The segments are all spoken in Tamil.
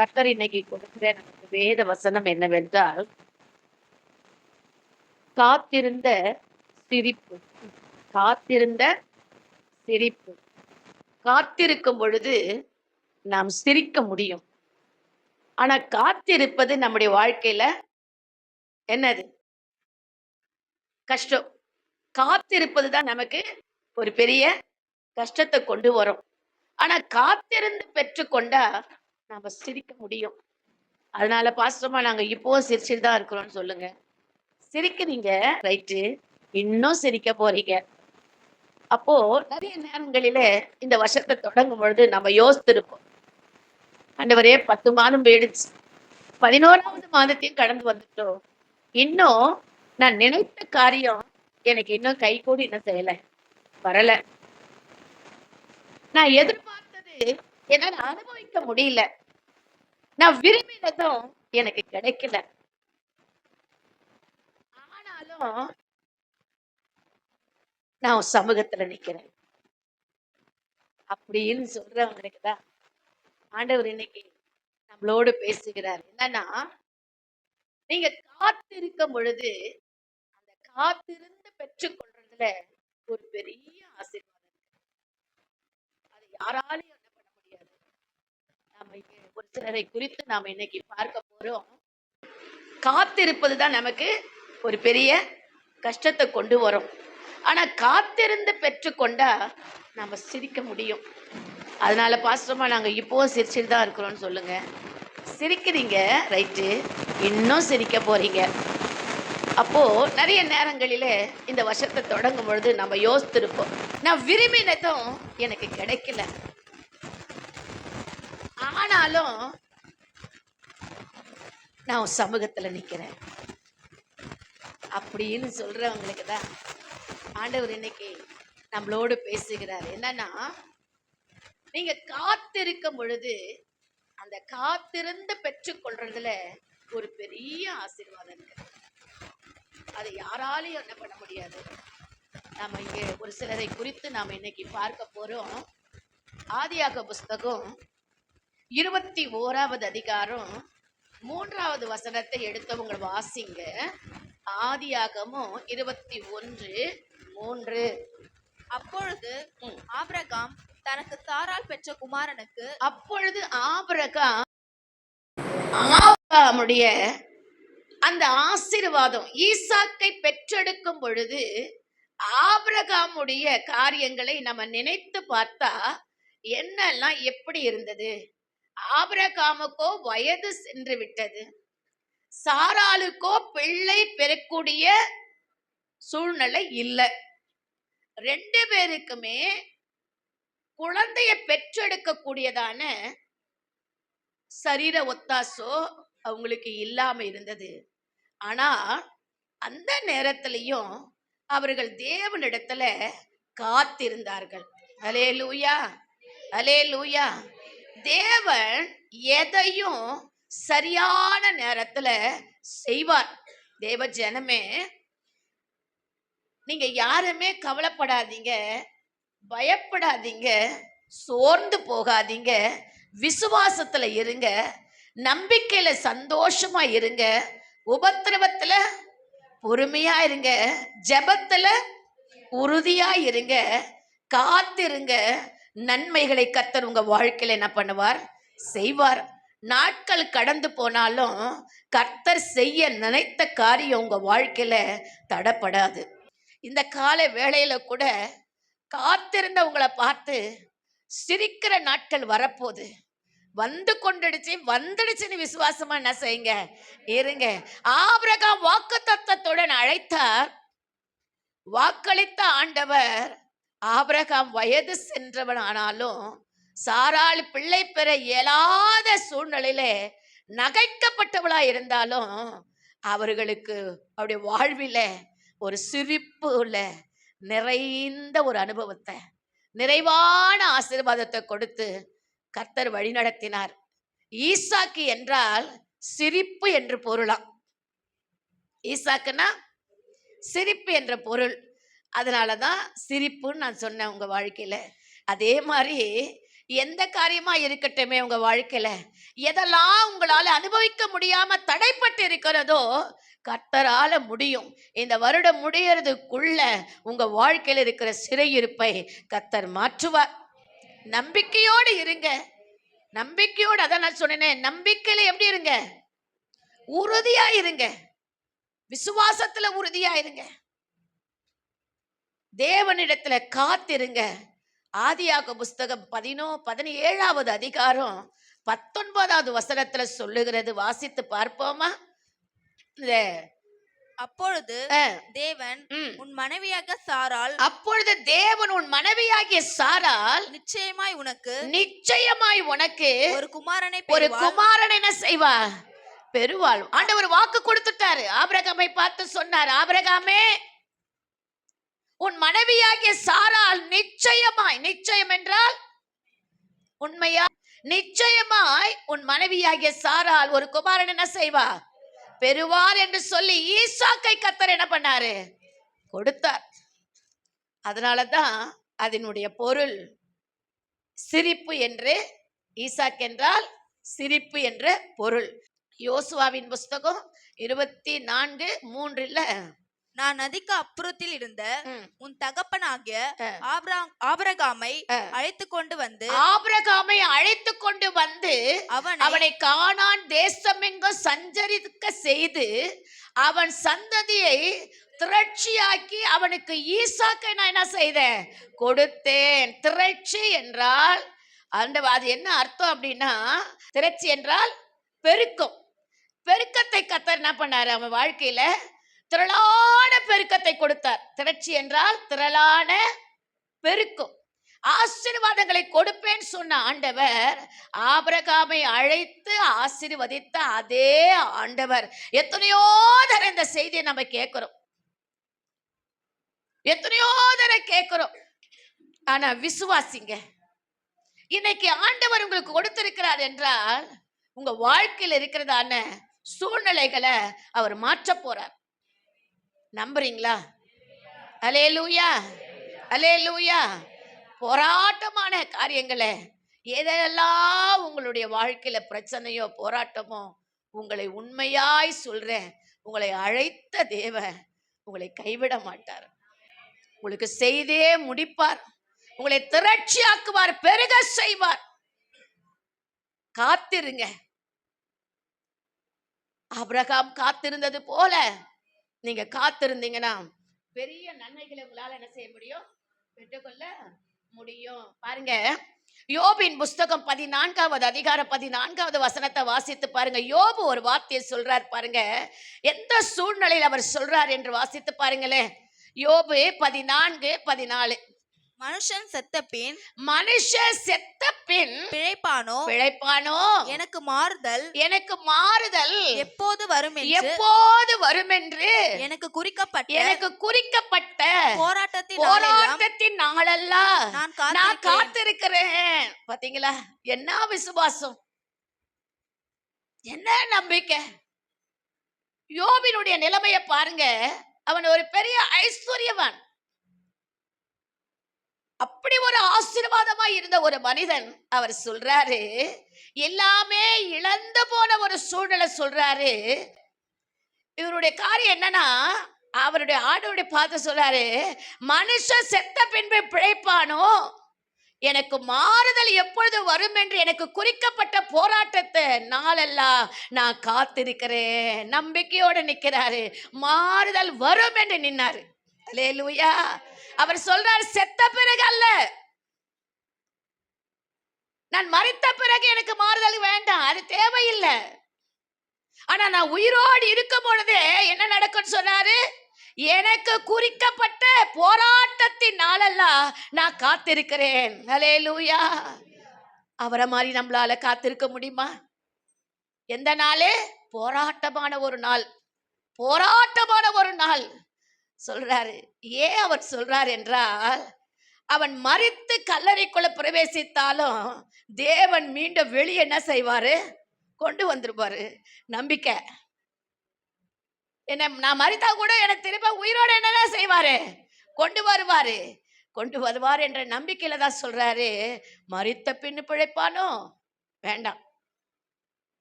கர்த்தர் இன்னைக்கு கொடுக்கிற நமக்கு வேத வசனம் என்னவென்றால் காத்திருந்த சிரிப்பு. காத்திருந்த சிரிப்பு. காத்திருக்கும் பொழுது நாம் சிரிக்க முடியும். ஆனா காத்திருப்பது நம்முடைய வாழ்க்கையில என்னது? கஷ்டம். காத்திருப்பது தான் நமக்கு ஒரு பெரிய கஷ்டத்தை கொண்டு வரும். ஆனா காத்திருந்து பெற்றுக்கொண்டா நாம சிரிக்க முடியும். அதனால பாஸ்டமா நாங்க இப்போவும் சிரிச்சுட்டு தான் இருக்கிறோம்னு சொல்லுங்க. சிரிக்கிறீங்க ரைட்டு. இன்னும் சிரிக்க போறீங்க. அப்போ நிறைய நேரங்களில இந்த வருஷத்தை தொடங்கும் பொழுது நம்ம யோசித்திருப்போம். ஆண்டவரே பத்து மாதம் போயிடுச்சு. பதினோராவது மாதத்தையும் கடந்து வந்துட்டோம். இன்னும் நான் நினைத்த காரியம் எனக்கு இன்னும் கை கூடி இன்னும் செய்யல. வரல. நான் எதிர்பார்த்தது என்னால அனுபவிக்க முடியல. நான் விரும்பினதும் எனக்கு கிடைக்கல. ஆனாலும் நான் சமூகத்துல நிக்கிறேன். அப்படின்னு சொல்றவங்களுக்கு தான் ஆண்டவர் இன்னைக்கு நம்மளோடு பேசுகிறார். என்னன்னா நீங்க காத்திருக்கும் பொழுது அந்த காத்திருந்து பெற்றுக்கொள்றதுல ஒரு பெரிய ஆசீர்வாதம் அது யாராலையும் என்ன பண்ண முடியாது நாம இங்க ஒரு சிலரை குறித்து நாம் இன்னைக்கு பார்க்க போறோம். காத்திருப்பது தான் நமக்கு ஒரு பெரிய கஷ்டத்தை கொண்டு வரும். ஆனா காத்திருந்து பெற்றுக்கொண்டா நம்ம சிரிக்க முடியும். அதனால பாஸ்டமா நாங்க இப்போவும் சிரிச்சுட்டு தான் இருக்கிறோம்னு சொல்லுங்க. சிரிக்கிறீங்க ரைட்டு. இன்னும் சிரிக்க போறீங்க. அப்போ நிறைய நேரங்களில இந்த வருஷத்தை தொடங்கும் பொழுது நம்ம யோசித்திருப்போம். நான் விரும்பினதும் எனக்கு கிடைக்கல. ஆனாலும் நான் சமூகத்தில் சமூகத்துல நிக்கிறேன். அப்படின்னு சொல்றவங்களுக்கு தான் ஆண்டவர் இன்னைக்கு நம்மளோடு பேசுகிறார். என்னன்னா நீங்க காத்திருக்கும் பொழுது அந்த காத்திருந்து பெற்றுக்கொள்றதுல ஒரு பெரிய ஆசீர்வாதம் இருக்கு. அதை யாராலையும் என்ன பண்ண முடியாது. நாம இங்கே ஒரு சிலரை குறித்து நாம் இன்னைக்கு பார்க்க போறோம். ஆதியாக புஸ்தகம் இருபத்தி ஓராவது அதிகாரம் மூன்றாவது வசனத்தை எடுத்தவங்க வாசிங்க. ஆதியாகமும் இருபத்தி ஒன்று மூன்று. அப்பொழுது. ஆபிரகாம் தனக்கு சாரால் பெற்ற குமாரனுக்கு அப்பொழுது ஆபிரகாம் ஆபிரகாமுடைய அந்த ஆசீர்வாதம் ஈசாக்கை பெற்றெடுக்கும் பொழுது ஆபிரகாமுடைய காரியங்களை நம்ம நினைத்து பார்த்தா என்னெல்லாம் எப்படி இருந்தது? ஆபரகாமுக்கோ வயது சென்று விட்டது. சாராளுக்கோ பிள்ளை பெறக்கூடிய சூழ்நிலை இல்லை. ரெண்டு பேருக்குமே குழந்தைய பெற்றெடுக்கக்கூடியதான சரீர ஒத்தாசோ அவங்களுக்கு இல்லாம இருந்தது. ஆனா அந்த நேரத்திலையும் அவர்கள் தேவனிடத்துல காத்திருந்தார்கள். அலே லூயா அலே லூயா தேவன் எதையும் சரியான நேரத்துல செய்வார். தேவ ஜனமே நீங்க யாருமே கவலைப்படாதீங்க பயப்படாதீங்க சோர்ந்து போகாதீங்க விசுவாசத்துல இருங்க நம்பிக்கையில சந்தோஷமா இருங்க உபத்திரவத்துல பொறுமையா இருங்க ஜபத்துல உறுதியா இருங்க காத்திருங்க நன்மைகளை கத்தர் உங்க வாழ்க்கையில என்ன பண்ணுவார்? செய்வார். நாட்கள் கடந்து போனாலும் கர்த்தர் செய்ய நினைத்த காரியம் உங்க வாழ்க்கையில தடப்படாது. இந்த கால வேளையில கூட காத்திருந்தவங்களை பார்த்து சிரிக்கிற நாட்கள் வரப்போகுது. வந்து கொண்டுடுச்சு வந்துடுச்சுன்னு விசுவாசமா என்ன செய்யுங்க? இருங்க. ஆபிரகாம் வாக்கு தத்துவத்துடன் அழைத்தார். வாக்களித்த ஆண்டவர் ஆபிரகாம் வயது சென்றவன் ஆனாலும் பிள்ளை பெற இயலாத சூழ்நிலையில நகைக்கப்பட்டவளா இருந்தாலும் அவர்களுக்கு அவருடைய வாழ்வில ஒரு சிரிப்பு உள்ள நிறைந்த ஒரு அனுபவத்தை நிறைவான ஆசீர்வாதத்தை கொடுத்து கர்த்தர் வழிநடத்தினார் ஈசாக்கு என்றால் சிரிப்பு என்று பொருளாம். ஈசாக்குன்னா சிரிப்பு என்ற பொருள். அதனால தான் சிரிப்புன்னு நான் சொன்னேன் உங்க வாழ்க்கையில. அதே மாதிரி எந்த காரியமா இருக்கட்டுமே உங்க வாழ்க்கையில எதெல்லாம் உங்களால அனுபவிக்க முடியாம தடைப்பட்டு இருக்கிறதோ கர்த்தரால முடியும். இந்த வருடம் முடியறதுக்குள்ள உங்க வாழ்க்கையில இருக்கிற சிறையிருப்பை கர்த்தர் மாற்றுவார். நம்பிக்கையோடு இருங்க. நம்பிக்கையோடு அதான் நான் சொன்னேனே நம்பிக்கையில எப்படி இருங்க? உறுதியா இருங்க. விசுவாசத்துல உறுதியா இருங்க. தேவனிடத்துல காத்திருங்க. ஆதியாக புஸ்தகம் பதினோ பதினேழாவது அதிகாரம் பத்தொன்பதாவது வசனத்துல சொல்லுகிறது. வாசித்து பார்ப்போமா? இந்த, அப்பொழுது தேவன். உன் மனைவியாக சாரால் அப்பொழுது தேவன் உன் மனைவியாகிய சாரால் நிச்சயமாய் உனக்கு நிச்சயமாய் உனக்கு ஒரு குமாரனை ஒரு. குமாரன் என்ன செய்வா? பெறுவாள். ஆண்டவர் வாக்கு கொடுத்துட்டாரு. ஆபிரகாமை பார்த்து சொன்னார். ஆபிரகாமே உன் மனைவியாகிய சாரால் நிச்சயமாய் நிச்சயம் என்றால் உண்மையா? நிச்சயமாய் உன் மனைவியாகிய சாரால் ஒரு குமாரன் என்ன செய்வா? பெறுவார் என்று சொல்லி ஈசாக்கை கத்தர் என்ன பண்ணாரு? கொடுத்தார். அதனாலதான் அதனுடைய பொருள் சிரிப்பு என்று ஈசாக் என்றால் சிரிப்பு என்ற பொருள். யோசுவாவின் புஸ்தகம் இருபத்தி நான்கு மூன்றில் நான் நதிக்கு அப்புறத்தில் இருந்த. உன் தகப்பனாகிய ஆபிரகாமை. அழைத்து கொண்டு வந்து ஆபிரகாமை அழைத்து கொண்டு வந்து அவனை அவனை காணான் தேசமெங்கும் சஞ்சரிக்க செய்து அவன் சந்ததியை திரட்சியாக்கி அவனுக்கு ஈசாக்கை நான் என்ன செய்தேன்? கொடுத்தேன். திரட்சி என்றால் அந்த அது என்ன அர்த்தம் அப்படின்னா திரட்சி என்றால் பெருக்கம். பெருக்கத்தை கத்தர் என்ன பண்ணாரு? அவன் வாழ்க்கையில திரளான பெருக்கத்தை கொடுத்தார். திரட்சி என்றால் திரளான பெருக்கம். ஆசீர்வாதங்களை கொடுப்பேன் சொன்ன ஆண்டவர் ஆபரகாமை அழைத்து ஆசீர்வதித்த அதே ஆண்டவர். எத்தனையோ தர இந்த செய்தியை நம்ம கேட்கிறோம். எத்தனையோ தர கேட்கிறோம். ஆனா விசுவாசிங்க இன்னைக்கு ஆண்டவர் உங்களுக்கு கொடுத்திருக்கிறார் என்றால் உங்க வாழ்க்கையில் இருக்கிறதான சூழ்நிலைகளை அவர் மாற்ற போறார். நம்புறீங்களா? அலே லூயா அலே லூயா போராட்டமான காரியங்களை. எதெல்லாம் உங்களுடைய வாழ்க்கையில பிரச்சனையோ போராட்டமோ உங்களை உண்மையாய் சொல்றேன். உங்களை அழைத்த தேவன் உங்களை கைவிட மாட்டார். உங்களுக்கு செய்தே முடிப்பார். உங்களை திரட்சியாக்குவார் பெருக செய்வார். காத்திருங்க. ஆபிரகாம் காத்திருந்தது போல நீங்க காத்திருந்தீங்கன்னா பெரிய நன்மைகளை உங்களால என்ன செய்ய முடியும்? பெற்றுக்கொள்ள முடியும். பாருங்க. யோபின் புஸ்தகம் பதினான்காவது அதிகாரம் பதினான்காவது வசனத்தை வாசித்து பாருங்க. யோபு ஒரு வார்த்தையை சொல்றார் பாருங்க. எந்த சூழ்நிலையில் அவர் சொல்றார் என்று வாசித்து பாருங்களேன். யோபு பதினான்கு பதினாலு. மனுஷன் செத்த பின் மனுஷன் செத்த பின் பிழைப்பானோ? பிழைப்பானோ? எனக்கு மாறுதல் எனக்கு மாறுதல் எப்போது வரும் எப்போது வரும் என்று எனக்கு குறிக்கப்பட்ட எனக்கு குறிக்கப்பட்ட போராட்டத்தின் போராட்டத்தின் நாளெல்லாம் நான் நான் காத்திருக்கிறேன். காத்திருக்கிறேன். பாத்தீங்களா? என்ன விசுவாசம்? என்ன நம்பிக்கை? யோபினுடைய நிலைமைய பாருங்க. அவன் ஒரு பெரிய ஐஸ்வர்யவான். அப்படி ஒரு ஆசீர்வாதமா இருந்த ஒரு மனிதன் அவர் சொல்றாரு எல்லாமே இழந்து போன ஒரு சூழ்நிலை சொல்றாரு. இவருடைய காரியம் என்னன்னா அவருடைய ஆடோடைய பார்த்து சொல்றாரு மனுஷன் செத்த பின்பு பிழைப்பானோ? எனக்கு மாறுதல் எப்பொழுது வரும் என்று எனக்கு குறிக்கப்பட்ட போராட்டத்தை நாளெல்லாம் நான் காத்திருக்கிறேன். நம்பிக்கையோடு நிற்கிறாரு மாறுதல் வரும் என்று நின்னாரு. லூயா அவர் சொல்றார் செத்த பிறகு அல்ல. நான் மறித்த பிறகு எனக்கு மாறுதல் வேண்டாம் அது தேவையில்லை. ஆனா நான் உயிரோடு இருக்கும் பொழுது என்ன நடக்கும்னு சொன்னாரு? எனக்கு குறிக்கப்பட்ட போராட்டத்தின் நாளெல்லாம் நான் காத்திருக்கிறேன். ஹalleluya. அவரை மாதிரி நம்மளால காத்திருக்க முடியுமா? எந்த நாளே? போராட்டமான ஒரு நாள். போராட்டமான ஒரு நாள். சொல்றாரு. ஏன் அவர் சொல்றார் என்றால் அவன் மறித்து கல்லறைக்குள்ள பிரவேசித்தாலும் தேவன் மீண்டும் வெளியே என்ன செய்வாரு? கொண்டு வந்துருப்பாரு. நம்பிக்கை. என்ன நான் மறித்தா கூட எனக்கு திரும்ப உயிரோட என்னதான் செய்வாரு? கொண்டு வருவாரு. கொண்டு வருவார் என்ற நம்பிக்கையில தான் சொல்றாரு. மறித்த பின்னு பிழைப்பானோ? வேண்டாம்.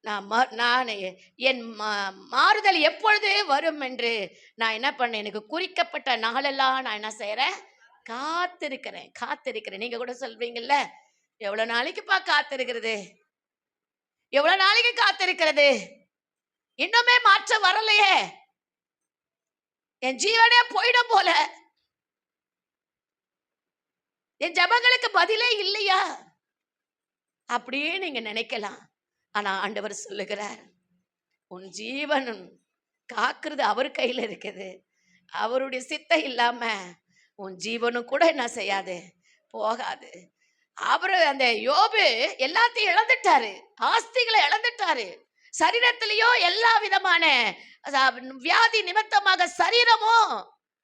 நான் ம- நான் என் மா- மாறுதல் எப்பொழுது வரும் என்று நான் என்ன பண்ணேன்? எனக்கு குறிக்கப்பட்ட நாளெல்லாம் நான் என்ன செய்கிறேன் காத்திருக்கிறேன் காத்திருக்கிறேன். நீங்கள் கூட சொல்வீங்கல்ல எவ்வளோ நாளைக்குப்பா காத்திருக்கிறது? எவ்வளோ நாளைக்கு காத்திருக்கிறது? இன்னுமே மாற்றம் வரலையே. என் ஜீவனே போயிடும் போல. என் ஜபங்களுக்கு பதிலே இல்லையா? அப்படியே நீங்க நினைக்கலாம். ஆனா ஆண்டவர் சொல்லுகிறார் உன் ஜீவனும் காக்குறது அவர் கையில இருக்குது. அவருடைய சித்தம் இல்லாம உன் ஜீவனும் கூட என்ன செய்யாது? போகாது. அவரு அந்த யோபு எல்லாத்தையும் இழந்துட்டாரு. ஆஸ்திகளை இழந்துட்டாரு. சரீரத்திலேயோ எல்லா விதமான வியாதி நிமித்தமாக சரீரமும்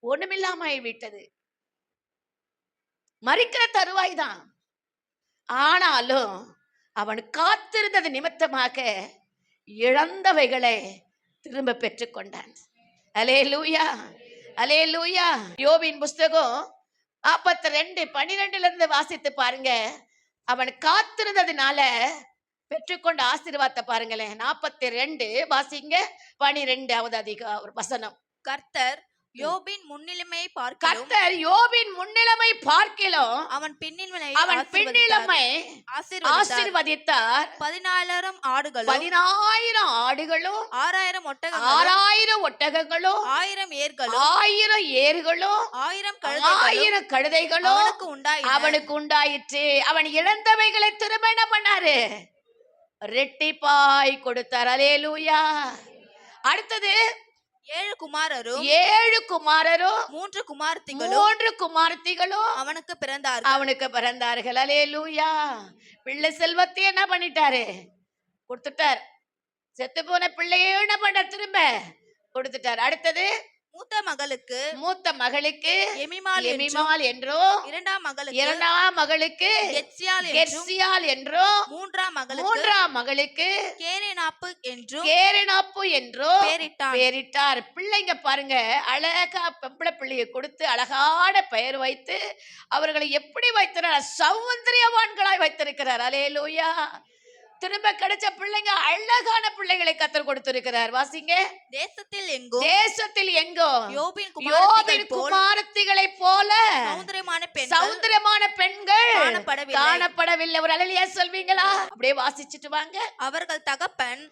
ஒண்ணுமில்லாம விட்டது. மறிக்கிற தருவாய் தான். ஆனாலும் அவன் காத்திருந்தது நிமித்தமாக இழந்தவைகளை திரும்ப பெற்றுக்கொண்டான். அலே லூயா அலே லூயா யோபின் புஸ்தகம் நாற்பத்தி ரெண்டு பனிரெண்டுல இருந்து வாசித்து பாருங்க. அவன் காத்திருந்ததுனால பெற்றுக்கொண்ட ஆசீர்வாதத்தை பாருங்களேன். நாற்பத்தி ரெண்டு வாசிங்க. பனிரெண்டாவது அதிக ஒரு வசனம். கர்த்தர் யோபின் முன்னிலைமையை பார்க்கலும் கர்த்தர் யோபின் முன்னிலைமை பார்க்கிலும் அவன் பின்னிலைமை அவன் பின்னிலைமை ஆசீர்வதித்தார். பதினாயிரம் ஆடுகளும் பதினாயிரம் ஆடுகளும் ஆறாயிரம் ஒட்டகங்களும் ஆறாயிரம் ஒட்டகங்களும் ஆயிரம் ஏர்களும் ஆயிரம் ஏர்களும் ஆயிரம் ஆயிரம் கழுதைகளும் அவனுக்கு உண்டாயின அவனுக்கு உண்டாயிற்று. அவன் இழந்தவைகளை திரும்ப என்ன பண்ணாரு? ரெட்டிப்பாய் கொடுத்தார். அலேலூயா அடுத்தது ஏழு குமாரரும் ஏழு குமாரரும் மூன்று குமார்த்திகளும் மூன்று குமாரத்திகளும் அவனுக்கு பிறந்தார்கள். அவனுக்கு பிறந்தார்கள். அலேலூயா பிள்ளை செல்வத்தை என்ன பண்ணிட்டாரு? கொடுத்துட்டார். செத்து போன பிள்ளையே என்ன பண்ண? திரும்ப கொடுத்துட்டார். அடுத்தது மூத்த மகளுக்கு மூத்த மகளுக்கு எமிமால் எமிமால் என்றும் இரண்டாம் மகளுக்கு இரண்டாம் மகளுக்கு என்றும் கெர்சியால் என்றும் மூன்றாம் மகளுக்கு மூன்றாம் மகளுக்கு கேரேனாப்பு என்றும் கேரனாப்பு என்றும் பேரிட்டான். பேரிட்டார். பிள்ளைங்க பாருங்க அழகா பெம்பளை பிள்ளைய கொடுத்து அழகான பெயர் வைத்து அவர்களை எப்படி வைத்திருக்கிறார்? சௌந்தரியவான்களாய் வைத்திருக்கிறார். அலேலூயா. திரும்ப கிடைச்ச பிள்ளைங்க அழகான பிள்ளைகளை கத்தர் கொடுத்திருக்கிறார். வாசிங்க. தேசத்தில் எங்கும் தேசத்தில் எங்கோ யோபின் யோபின் குமாரத்திகள் போல் சௌந்தரியமான பெண்கள் சௌந்தரியமான பெண்கள் காணப்படவில்லை. ஒரு அழலியா சொல்வீங்களா? அப்படியே வாசிச்சுட்டு வாங்க. அவர்கள் தகப்பன்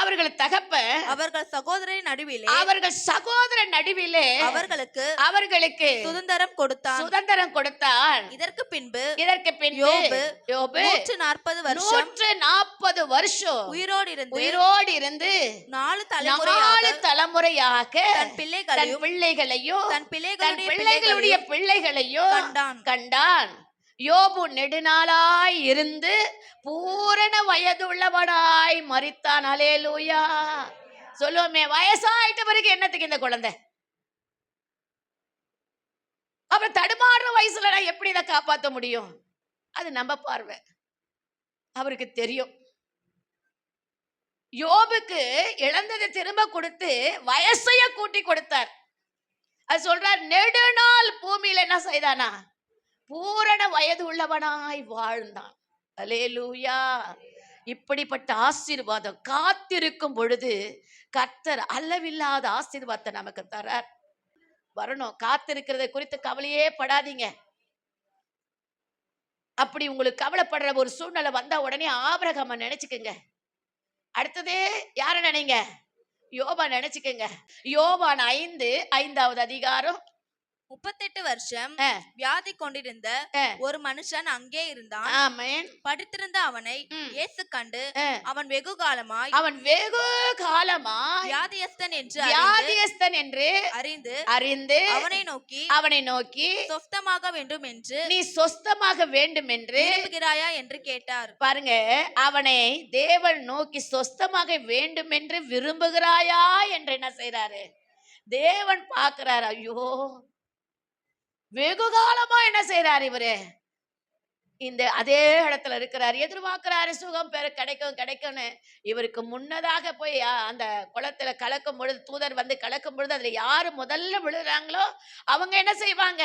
அவர்கள் தகப்ப அவர்கள் சகோதரின் நடுவிலே அவர்கள் சகோதர நடுவிலே அவர்களுக்கு அவர்களுக்கு சுதந்திரம் கொடுத்தான். சுதந்திரம் கொடுத்தான். இதற்கு பின்பு இதற்கு பின் யோபு யோபு நூற்று நாற்பது வருஷம் நூற்று நாற்பது வருஷம் உயிரோடு இருந்து உயிரோடு இருந்து நாலு நாலு தலைமுறையாக தன் பிள்ளைகளையும் பிள்ளைகளையும் தன் பிள்ளைகளுடைய பிள்ளைகளுடைய பிள்ளைகளையும் கண்டான். கண்டான். யோபு நெடுநாளாய் இருந்து பூரண வயதுள்ளவனாய் மரித்தான். அலேலூயா சொல்லுவோமே வயசாயிட்ட பிறகு என்னத்துக்கு இந்த குழந்தை? அப்புறம் தடுமாறுற வயசுல நான் எப்படி இதை காப்பாத்த முடியும்? அது நம்ம பார்வை. அவருக்கு தெரியும். யோபுக்கு இழந்ததை திரும்ப கொடுத்து வயசைய கூட்டி கொடுத்தார். அது சொல்றார் நெடுநாள் பூமியில என்ன செய்தானா? பூரண வயது உள்ளவனாய் வாழ்ந்தான். அலேலூயா இப்படிப்பட்ட ஆசீர்வாதம் காத்திருக்கும் பொழுது கர்த்தர் அளவில்லாத ஆசீர்வாதத்தை நமக்கு தரார். வரணும் காத்திருக்கிறத குறித்து கவலையே படாதீங்க. அப்படி உங்களுக்கு கவலைப்படுற ஒரு சூழ்நிலை வந்தா உடனே ஆபிரகாம நினைச்சுக்கோங்க. அடுத்தது யார நினைங்க? யோபா நினைச்சுக்கங்க. யோபான் ஐந்து ஐந்தாவது அதிகாரம் முப்பத்தெட்டு வருஷம். வியாதி கொண்டிருந்த. ஒரு மனுஷன் அங்கே இருந்தான் படித்திருந்த அவனை. இயேசு கண்டு. அவன் வெகு காலமாய் அவன் வெகு காலமா வியாதியஸ்தன் என்று வியாதியஸ்தன் என்று அறிந்து அறிந்து அவனை நோக்கி அவனை நோக்கி சொஸ்தமாக வேண்டும் என்று நீ சொஸ்தமாக வேண்டும் என்று விரும்புகிறாயா என்று கேட்டார் பாருங்க அவனை தேவன் நோக்கி சொஸ்தமாக வேண்டும் என்று விரும்புகிறாயா என்று என்ன செய்றாரு தேவன் பார்க்கிறார் ஐயோ வெகு காலமா என்ன செய்யறாரு இவரு? இந்த அதே இடத்துல இருக்கிறார். எதிர்பார்க்கிறாரு சுகம் பெற கிடைக்கும் கிடைக்கும்னு. இவருக்கு முன்னதாக போய் அந்த குளத்துல கலக்கும் பொழுது தூதர் வந்து கலக்கும் பொழுது அதுல யாரு முதல்ல விழுறாங்களோ அவங்க என்ன செய்வாங்க?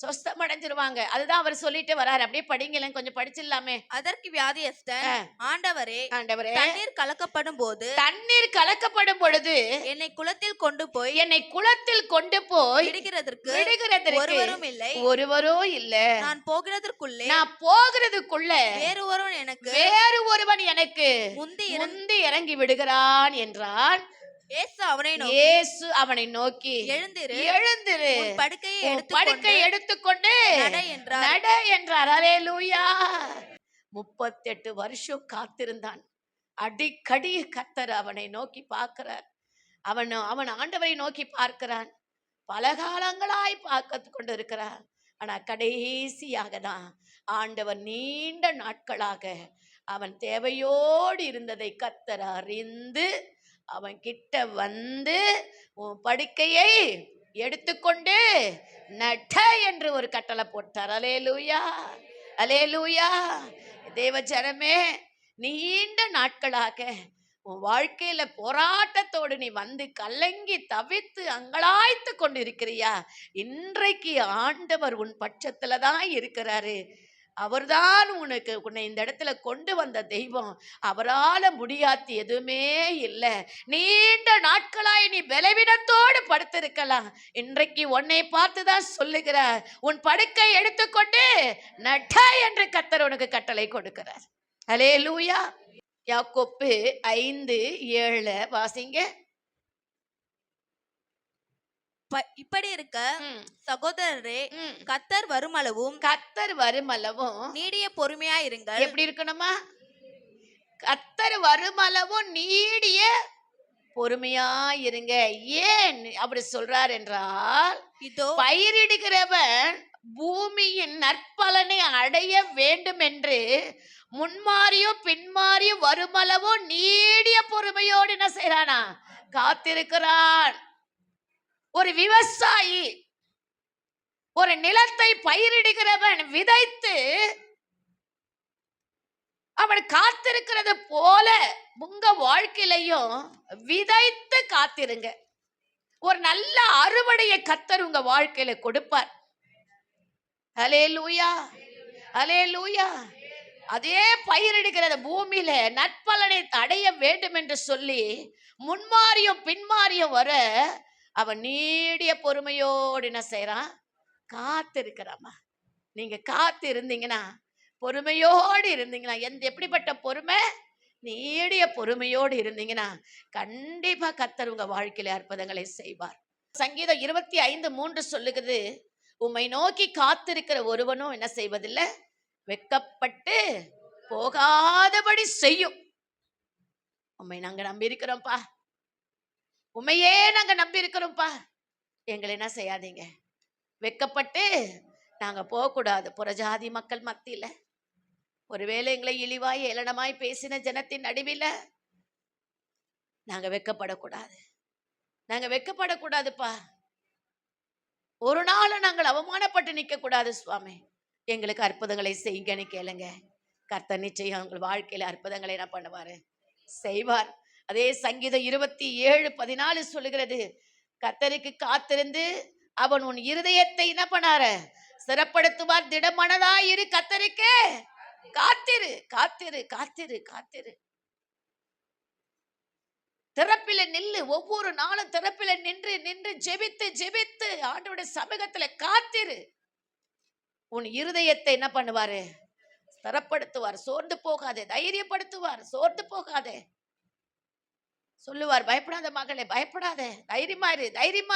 சொஸ்தம் அடைஞ்சிருவாங்க அதுதான் அவர் சொல்லிட்டு வராரு. அப்படியே படிங்களேன் கொஞ்சம் படிச்சிடலாமே. அதற்கு வியாதியஸ்தன். ஆண்டவரே ஆண்டவரே. தண்ணீர் கலக்கப்படும் போது தண்ணீர் கலக்கப்படும் பொழுது என்னை குளத்தில் கொண்டு போய் என்னை குளத்தில் கொண்டு போய் விடுகிறதற்கு விடுகிறதற்கு ஒருவரும் இல்லை. ஒருவரோ இல்ல. நான் போகிறதற்குள்ளே நான் போகிறதுக்குள்ள வேறு ஒருவன் எனக்கு வேறு ஒருவன் எனக்கு முந்தி முந்தி இறங்கி விடுகிறான் என்றான். இயேசு அவனை நோக்கி இயேசு அவனை நோக்கி எழுந்திரு. எழுந்திரு. படுக்கையை எடுத்து படுக்கை எடுத்துக்கொண்டு நட என்றார். நட என்றார். அலேலூயா முப்பத்தெட்டு வருஷம் காத்திருந்தான். அடிக்கடி கத்தர் அவனை நோக்கி பார்க்கிறார். அவன் அவன் ஆண்டவரை நோக்கி பார்க்கிறான். பல காலங்களாய் பார்க்க கொண்டிருக்கிறார். ஆனா கடைசியாக தான் ஆண்டவர் நீண்ட நாட்களாக அவன் தேவையோடு இருந்ததை கத்தர் அறிந்து அவன் கிட்ட வந்து உன் படுக்கையை எடுத்துக்கொண்டு நட என்று ஒரு கட்டளை போட்டார். அலே லூயா அலேலூயா தேவ ஜனமே நீண்ட நாட்களாக உன் வாழ்க்கையில போராட்டத்தோடு நீ வந்து கலங்கி தவித்து அங்கலாய்த்து கொண்டு இருக்கிறியா இன்றைக்கு ஆண்டவர் உன் பட்சத்துல தான் இருக்கிறாரு. அவர்தான் உனக்கு உன்னை இந்த இடத்துல கொண்டு வந்த தெய்வம். அவரால் முடியாத்து எதுவுமே இல்லை. நீண்ட நாட்களாய் நீ பலவீனத்தோடு படுத்திருக்கலாம். இன்றைக்கு உன்னை பார்த்து தான் சொல்லுகிறார். உன் படுக்கை எடுத்துக்கொண்டு நட என்று கத்தர் உனக்கு கட்டளை கொடுக்கிறார். அலே லூயா யாக்கோப்பு ஐந்து ஏழு வாசிங்க. ப- இப்படி இருக்க சகோதரரே. கத்தர் வருமளவும் கத்தர் வருமளவும் நீடிய பொறுமையா இருங்கள். எப்படி இருக்கணுமா? கத்தர் வருமளவும் நீடிய பொறுமையா இருங்க. ஏன் அப்படி சொல்றார் என்றால் இதோ பயிரிடுகிறவன் பூமியின் நற்பலனை அடைய வேண்டும் என்று முன்மாறியோ பின்மாறியோ வருமளவோ நீடிய பொறுமையோடு என்ன செய்யறானா காத்திருக்கிறான். ஒரு விவசாயி ஒரு நிலத்தை பயிரிடுகிறவன் விதைத்து அவன் காத்திருக்கிறது போல உங்க வாழ்க்கையிலையும் விதைத்து காத்திருங்க. ஒரு நல்ல அறுவடையை கத்தர் உங்க வாழ்க்கையில கொடுப்பார். அலே லூயா அலே லூயா அதே பயிரிடுகிறது பூமியில நற்பலனை அடைய வேண்டும் என்று சொல்லி முன்மாறியும் பின்மாறியும் வர அவன் நீடிய பொறுமையோடு என்ன செய்யறான் காத்திருக்கிறாமா நீங்கள் காத்து இருந்தீங்கன்னா பொறுமையோடு இருந்தீங்கன்னா எந்த எப்படிப்பட்ட பொறுமை? நீடிய பொறுமையோடு இருந்தீங்கன்னா கண்டிப்பா கத்தர் உங்க வாழ்க்கையில அற்புதங்களை செய்வார். சங்கீதம் இருபத்தி ஐந்து மூன்று சொல்லுகிறது உம்மை நோக்கி காத்திருக்கிற ஒருவனும் என்ன செய்வதில்லை? வெக்கப்பட்டு போகாதபடி செய்யும். உம்மை நாங்க நம்பி இருக்கிறோம்ப்பா உண்மையே நாங்க நம்பி இருக்கிறோம்ப்பா எங்களை என்ன செய்யாதீங்க. வெக்கப்பட்டு நாங்க போகக்கூடாது. புறஜாதி மக்கள் மத்தியில. ஒருவேளை எங்களை இழிவாய் ஏளனமாய் பேசின ஜனத்தின் நடுவில் நாங்க வெக்கப்படக்கூடாது. நாங்க வெக்கப்படக்கூடாதுப்பா. ஒரு நாளும் நாங்கள் அவமானப்பட்டு நிற்க கூடாது சுவாமி. எங்களுக்கு அற்புதங்களை செய்யுங்கன்னு கேளுங்க. கர்த்த நிச்சயம் உங்கள் வாழ்க்கையில அற்புதங்களை என்ன பண்ணுவாரு. செய்வார். அதே சங்கீதம் இருபத்தி ஏழு பதினாலு சொல்லுகிறது. கத்தருக்கு காத்திருந்து அவன் உன் இருதயத்தை என்ன பண்ணார? சிறப்படுத்துவார். திடமனதாயிரு கத்தருக்கு காத்திரு காத்திரு காத்திரு காத்திரு. திறப்பில நில்லு. ஒவ்வொரு நாளும் திறப்பில நின்று நின்று ஜெபித்து ஜெபித்து ஆண்டோட சமூகத்துல காத்திரு. உன் இருதயத்தை என்ன பண்ணுவாரு? ஸ்திரப்படுத்துவார் சோர்ந்து போகாதே. தைரியப்படுத்துவார். சோர்ந்து போகாதே. சொல்லுவார் பயப்படாத மகளே பயப்படாத. தைரியமா இரு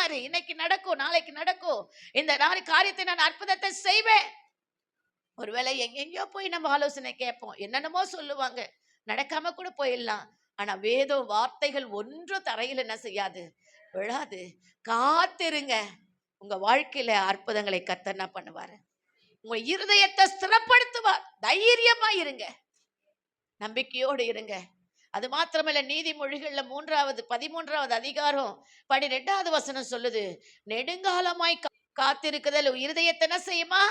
இரு. இன்னைக்கு நடக்கும் நாளைக்கு நடக்கும். இந்த நாள் காரியத்தை நான் அற்புதத்தை செய்வேன். ஒருவேளை எங்கெங்கயோ போய் நம்ம ஆலோசனை கேட்போம். என்னென்னமோ சொல்லுவாங்க. நடக்காம கூட போயிடலாம். ஆனா வேதம் வார்த்தைகள் ஒன்றும் தரையில் என்ன செய்யாது? விழாது. காத்திருங்க. உங்க வாழ்க்கையில அற்புதங்களை கத்தனா என்ன பண்ணுவாரு? உங்க இருதயத்தை ஸ்திரப்படுத்துவார். தைரியமா இருங்க. நம்பிக்கையோடு இருங்க. அது மாத்திரமல்ல நீதிமொழிகள்ல மூன்றாவது பதிமூன்றாவது அதிகாரம் பனிரெண்டாவது வசனம் சொல்லுது நெடுங்காலமாய் காத்திருக்குதல் உன் இருதயத்தை என்ன செய்யுமா?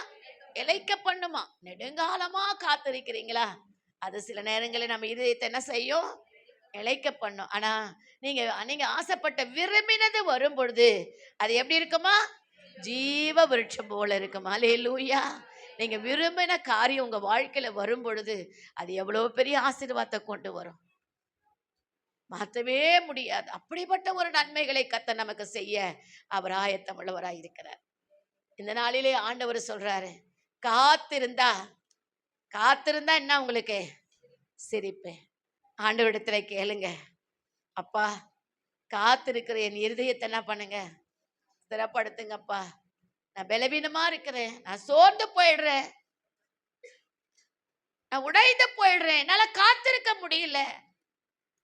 இழைக்க பண்ணுமா நெடுங்காலமா காத்திருக்கிறீங்களா? அது சில நேரங்களில் நம்ம இருதயத்தை என்ன செய்யும்? இழைக்க பண்ணும் ஆனா நீங்க நீங்க ஆசைப்பட்ட விரும்பினது வரும் பொழுது அது எப்படி இருக்குமா? ஜீவ விருட்சம் போல இருக்கும்? அலேலூயா நீங்க விரும்பின காரியம் உங்க வாழ்க்கையில வரும் பொழுது அது எவ்வளவு பெரிய ஆசீர்வாதத்தை கொண்டு வரும். மாற்றவே முடியாது. அப்படிப்பட்ட ஒரு நன்மைகளை கத்த நமக்கு செய்ய அவர் ஆயத்தம் உள்ளவராக இருக்கிறார். இந்த நாளிலே ஆண்டவர் சொல்றாரு காத்திருந்தா காத்திருந்தா என்ன உங்களுக்கு? சிரிப்பு. ஆண்டவரிடத்துல கேளுங்க அப்பா காத்திருக்கிற என் இருதயத்தை என்ன பண்ணுங்க? ஸ்திரப்படுத்துங்கப்பா. நான் பலவீனமா இருக்கிறேன். நான் சோர்ந்து போயிடுறேன். நான் உடைந்து போயிடுறேன். என்னால காத்திருக்க முடியல.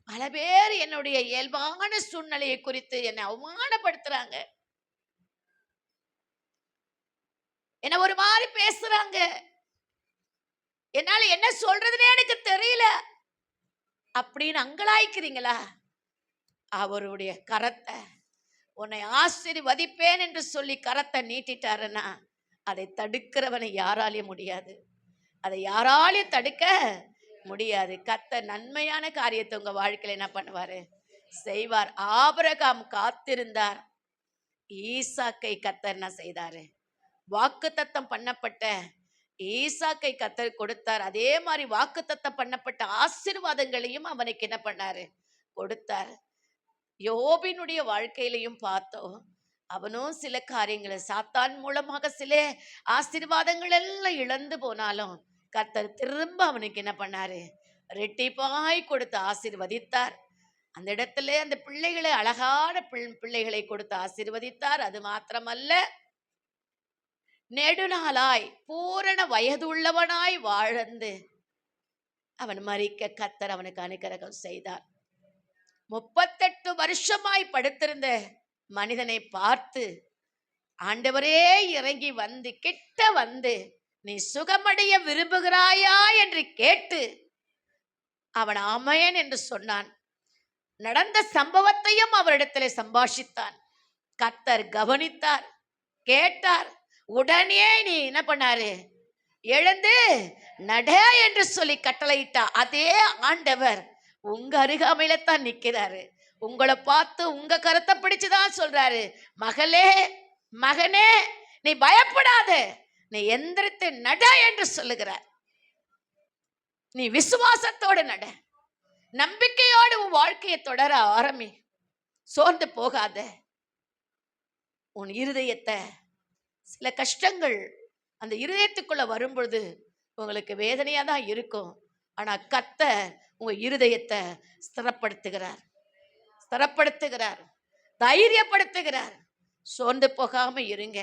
பல பேர் என்னுடைய இயல்பான சூழ்நிலையை குறித்து என்னை அவமானப்படுத்துறாங்க. என்ன ஒரு மாதிரி பேசுறாங்க. என்னால என்ன சொல்றதுனே எனக்கு தெரியல. அப்படின்னு அங்கலாய்க்கிறீங்களா? அவருடைய கரத்தை உன்னை ஆசிர்வதிப்பேன் என்று சொல்லி கரத்தை நீட்டிட்டாருன்னா அதை தடுக்கிறவனை யாராலையும் முடியாது. அதை யாராலையும் தடுக்க முடியாது. கத்த நன்மையான காரியத்தை உங்கள் வாழ்க்கையில் என்ன பண்ணுவார்? செய்வார். ஆபரகாம் காத்திருந்தார். ஈசாக்கை கத்தர் என்ன செய்தாரு? வாக்குத்தத்தம் பண்ணப்பட்ட ஈசாக்கை கத்தர் கொடுத்தார். அதே மாதிரி வாக்குத்தத்தம் பண்ணப்பட்ட ஆசீர்வாதங்களையும் அவனுக்கு என்ன பண்ணாரு? கொடுத்தார். யோபினுடைய வாழ்க்கையிலையும் பார்த்தோம். அவனும் சில காரியங்களை சாத்தான் மூலமாக சில ஆசீர்வாதங்கள் எல்லாம் இழந்து போனாலும் கர்த்தர் திரும்ப அவனுக்கு என்ன பண்ணாரு? ரெட்டிப்பாய் கொடுத்து ஆசீர்வதித்தார். அந்த இடத்துல அந்த பிள்ளைகளை அழகான பிள்ளைகளை கொடுத்து ஆசீர்வதித்தார். அது மாத்திரமல்ல நெடுநாளாய் பூரண வயது உள்ளவனாய் வாழ்ந்து அவன் மறிக்க கத்தர் அவனுக்கு அனுக்கிரகம் செய்தார். முப்பத்தெட்டு வருஷமாய் படுத்திருந்த மனிதனை பார்த்து ஆண்டவரே இறங்கி வந்து கிட்ட வந்து நீ சுகமடைய விரும்புகிறாயா என்று கேட்டு அவன் ஆமையன் என்று சொன்னான். நடந்த சம்பவத்தையும் அவரிடத்திலே சம்பாஷித்தான். கத்தர் கவனித்தார் கேட்டார் உடனே நீ என்ன பண்ணாரு? எழுந்து நட என்று சொல்லி கட்டளையிட்டா. அதே ஆண்டவர் உங்க அருகாமையில தான் நிக்கிறாரு உங்களை பார்த்து உங்க கருத்தை பிடிச்சுதான் சொல்றாரு. மகளே மகனே நீ பயப்படாத. நீ எந்திரத்தை நட என்று சொல்லுகிறார். நீ விசுவாசத்தோடு நட. நம்பிக்கையோடு உன் வாழ்க்கையை தொடர ஆரம்பி. சோர்ந்து போகாத. உன் இருதயத்தை சில கஷ்டங்கள் அந்த இருதயத்துக்குள்ள வரும்பொழுது உங்களுக்கு வேதனையாக தான் இருக்கும். ஆனால் கத்த உங்கள் இருதயத்தை ஸ்திரப்படுத்துகிறார். ஸ்திரப்படுத்துகிறார். தைரியப்படுத்துகிறார். சோர்ந்து போகாமல் இருங்க.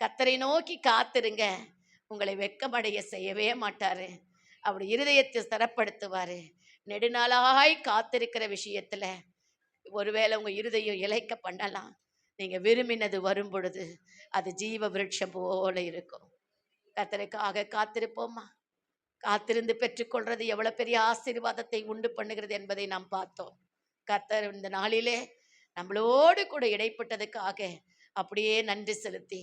கத்தரை நோக்கி காத்திருங்க. உங்களை வெக்கமடைய செய்யவே மாட்டார். அப்படி இருதயத்தை ஸ்திரப்படுத்துவார். நெடுநாளாய் காத்திருக்கிற விஷயத்தில் ஒருவேளை உங்கள் இருதயம் இழைக்க பண்ணலாம். நீங்கள் விரும்பினது வரும் பொழுது அது ஜீவ விருட்சம் போல இருக்கும். கத்தருக்காக காத்திருப்போமா? காத்திருந்து பெற்றுக்கொள்வது எவ்வளோ பெரிய ஆசீர்வாதத்தை உண்டு பண்ணுகிறது என்பதை நாம் பார்த்தோம். கத்தர் இந்த நாளிலே நம்மளோடு கூட இடைப்பட்டதுக்காக அப்படியே நன்றி செலுத்தி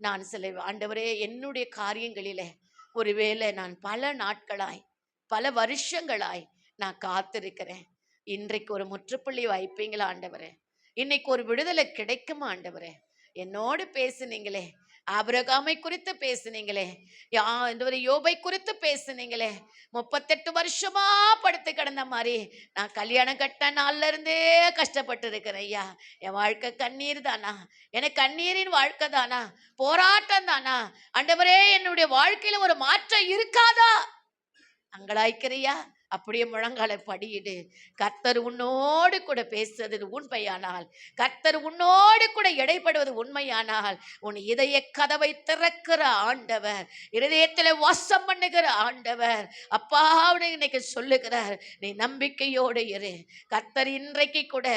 நான் சில ஆண்டவரே என்னுடைய காரியங்களிலே ஒருவேளை நான் பல நாட்களாய் பல வருஷங்களாய் நான் காத்திருக்கிறேன். இன்றைக்கு ஒரு முற்றுப்புள்ளி வைப்பீங்களா ஆண்டவரே? இன்னைக்கு ஒரு விடுதலை கிடைக்குமா ஆண்டவரே? என்னோடு பேசுனீங்களே. ஆபரகாமை குறித்து பேசுனீங்களே. யா இந்த ஒரு யோபை குறித்து பேசுனீங்களே. முப்பத்தெட்டு வருஷமா படுத்து கிடந்த மாதிரி நான் கல்யாணம் கட்ட நாள்ல இருந்தே கஷ்டப்பட்டு இருக்கிறேன் ஐயா என் வாழ்க்கை கண்ணீர் தானா எனக்கு கண்ணீரின் வாழ்க்கை தானா போராட்டம் தானா அண்டவரே என்னுடைய வாழ்க்கையில ஒரு மாற்றம் இருக்காதா? அங்கலாய்க்கிறியா? அப்படியே முழங்கால படியிடு. கர்த்தர் உன்னோடு கூட பேசுறது உண்மையானால் கர்த்தர் உன்னோடு கூட இடைப்படுவது உண்மையானால் உன் இதய கதவை திறக்கிற ஆண்டவர் இருதயத்தில் வாசம் பண்ணுகிற ஆண்டவர் அப்பா இன்னைக்கு சொல்லுகிறார் நீ நம்பிக்கையோடு இரு. கர்த்தர் இன்றைக்கு கூட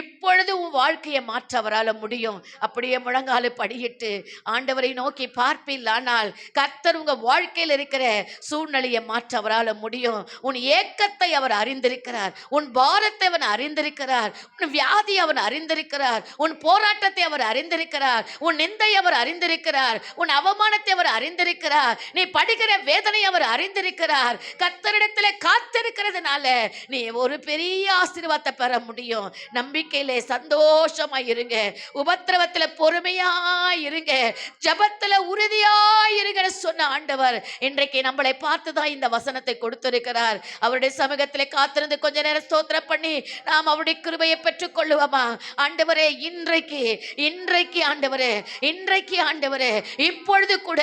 இப்பொழுது உன் வாழ்க்கையை மாற்ற அவரால் முடியும். அப்படியே முழங்கால படியிட்டு ஆண்டவரை நோக்கி பார்ப்பில்லானால் கர்த்தர் உங்க வாழ்க்கையில் இருக்கிற சூழ்நிலையை மாற்ற அவரால் முடியும். உன் ஏக்கத்தை அவர் அறிந்திருக்கிறார். உன் பாரத்தை அவன் அறிந்திருக்கிறார். உன் வியாதி அவன் அறிந்திருக்கிறார். உன் போராட்டத்தை அவர் அறிந்திருக்கிறார். உன் நிந்தை அவர் அறிந்திருக்கிறார். உன் அவமானத்தை அவர் அறிந்திருக்கிறார். நீ படுகிற வேதனை அவர் அறிந்திருக்கிறார். கத்தரிடத்துல காத்திருக்கிறதுனால நீ ஒரு பெரிய ஆசீர்வாதத்தை பெற முடியும். நம்பிக்கையிலே சந்தோஷமா இருங்க. உபத்திரவத்துல பொறுமையா இருங்க. ஜபத்துல உறுதியா இருங்கன்னு சொன்ன ஆண்டவர் இன்றைக்கு நம்மளை பார்த்துதான் இந்த வசனத்தை கொடுத்திருக்கிறார். அவருடைய சமூகத்திலே காத்திருந்து கொஞ்ச நேரம் ஸ்தோத்திரம் பண்ணி நாம் அவருடைய கிருபையை பெற்றுக் கொள்ளுவோமா ஆண்டவரே இன்றைக்கு இன்றைக்கு ஆண்டவரே இன்றைக்கு ஆண்டவரே இப்பொழுது கூட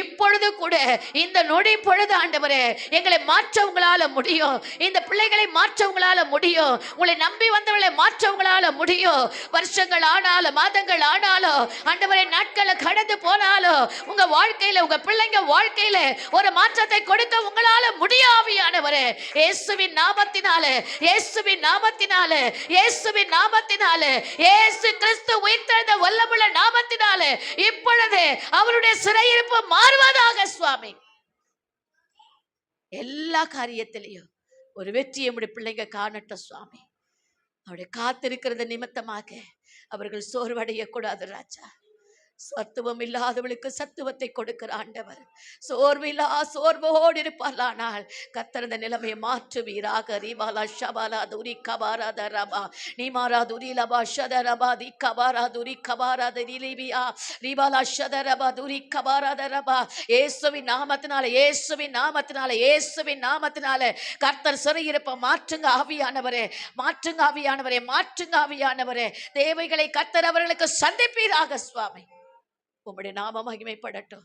இப்பொழுது கூட இந்த நொடி பொழுது ஆண்டவரே எங்களை மாற்றவங்களால முடியும். இந்த பிள்ளைகளை மாற்றவங்களால முடியும். உங்களை நம்பி வந்தவர்களை மாற்றவங்களால முடியும். வருஷங்கள் ஆனாலும் மாதங்கள் ஆனாலும் ஆண்டவரே நாட்களை கடந்து போனாலும் உங்க வாழ்க்கையில உங்க பிள்ளைங்க வாழ்க்கையில ஒரு மாற்றத்தை கொடுக்க உங்களால முடியாவியானவரே இயேசுவின் நாமத்தினாலே இயேசுவின் நாமத்தினாலே இயேசுவின் நாமத்தினாலே இயேசு கிறிஸ்து உயிர்த்தெழுந்த வல்லமுள்ள நாமத்தினாலே இப்பொழுது அவருடைய சிறையிருப்பு மாறுவதாக சுவாமி. எல்லா காரியத்திலையும் ஒரு வெற்றியை நம்முடைய பிள்ளைங்க காணட்டும் சுவாமி. அவருடைய காத்திருக்கிறது நிமித்தமாக அவர்கள் சோர்வடையக்கூடாது ராஜா. சத்துவம் இல்லாதவளுக்கு சத்துவத்தை கொடுக்கிற ஆண்டவர். சோர்வில்லா சோர்வோடு இருப்பார்களானால் கத்தரந்த நிலைமையை மாற்றுவீராக. ரீபாலா ஷபாலா துரி கபாரா தரபா. நீமாரா துரி லபா ஷத ரபா தி கபாரா துரி கபாரா திலிபியா ரீபாலா ஷத ரபா துரி கபாரா தரபா. இயேசுவின் நாமத்தினால இயேசுவின் நாமத்தினால இயேசுவின் நாமத்தினால கர்த்தர் சிறையிருப்ப மாற்றுங்க ஆவியானவரே. மாற்றுங்க ஆவியானவரே மாற்றுங்க ஆவியானவரே. தேவைகளை கர்த்தர் அவர்களுக்கு சந்திப்பீராக சுவாமி. உம்முடைய நாம மகிமைப்படட்டும்.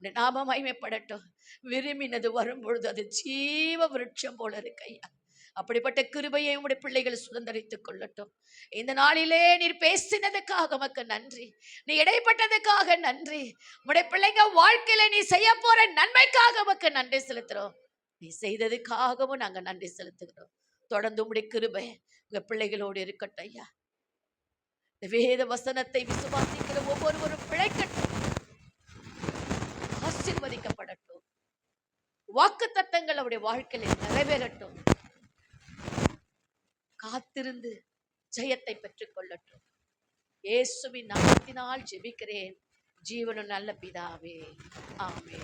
உம்முடைய நாம மகிமைப்படட்டும். விரும்பினது வரும் பொழுது அது ஜீவ விருட்சம் போல இருக்கு ஐயா. அப்படிப்பட்ட கிருபையை உடைய பிள்ளைகள் சுதந்திரித்துக் கொள்ளட்டும். இந்த நாளிலே நீர் பேசினதுக்காக உமக்கு நன்றி. நீ இடைப்பட்டதுக்காக நன்றி. உடைய பிள்ளைங்க வாழ்க்கையில நீ செய்ய போற நன்மைக்காக உமக்கு நன்றி செலுத்துறோம். நீ செய்ததுக்காகவும் நாங்க நன்றி செலுத்துகிறோம். தொடர்ந்து உடைய கிருபை உங்க பிள்ளைகளோடு இருக்கட்டும் ஐயா. இந்த வேத வசனத்தை விசுவாசிக்கிற ஒவ்வொருவரும் வாக்கு தத்தங்கள் அவருடைய வாழ்க்கையில் நிறைவேறட்டும். காத்திருந்து ஜெயத்தை பெற்றுக் கொள்ளட்டும் இயேசுவின் நாமத்தினால் ஜெபிக்கிறேன். ஜீவனும் நல்ல பிதாவே. ஆமே